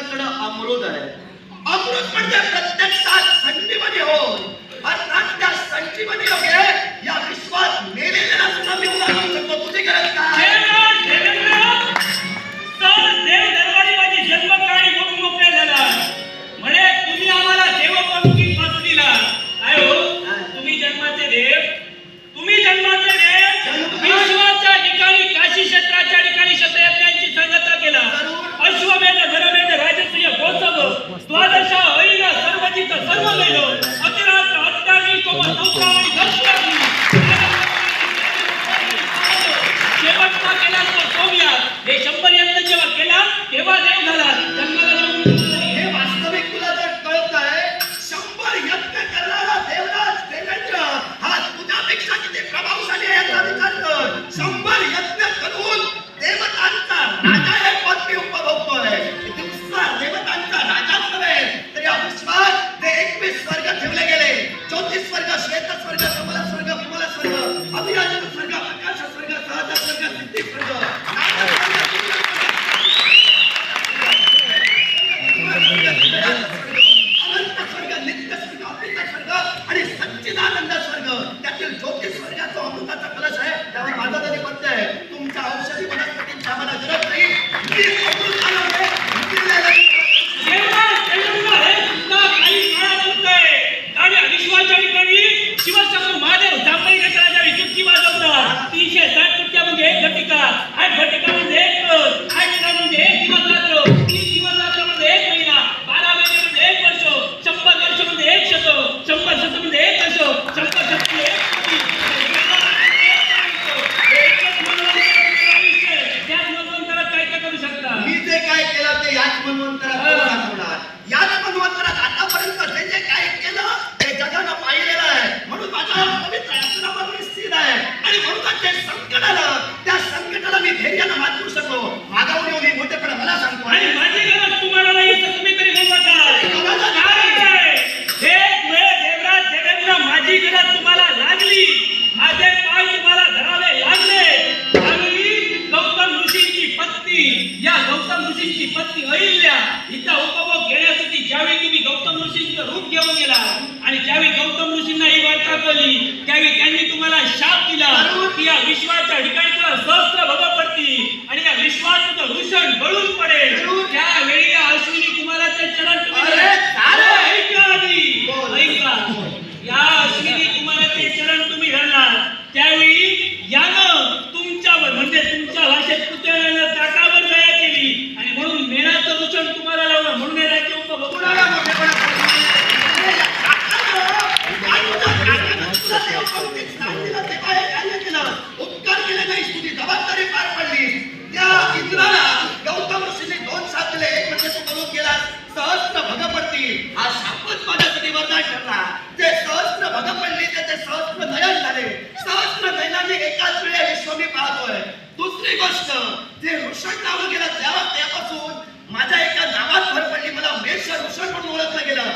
आपल्याकडं अमृत आहे. अमृत म्हणजे प्रत्येक तास संधीमध्ये हो अर्थात त्या संधीमध्ये योग्य या सुद्धा मी उभा करू शकतो. तुझी गरज काय? तुम्ही जन्माचे देव? ठिकाणी काशी क्षेत्राच्या ठिकाणी Hermann Lehmann. ऋषींची पत्नी अहिल्या हिचा उपभोग घेण्यासाठी ज्यावेळी तुम्ही गौतम ऋषींचं रूप घेऊन गेला आणि ज्यावेळी गौतम ऋषींना ही वार्ता कळली त्यावेळी त्यांनी तुम्हाला शाप दिला. की या विश्वाच्या ठिकाणी जोरदार ठरला ते सहस्त्र भग पडले ते ते सहस्त्र नयन झाले. सहस्त्र नयनाने एकाच वेळा विश्व मी पाहतोय. दुसरी गोष्ट ते ऋषण नावं गेलं त्यापासून माझ्या एका नावात भर पडली. मला मेष ऋषण म्हणून ओळखलं गेलं.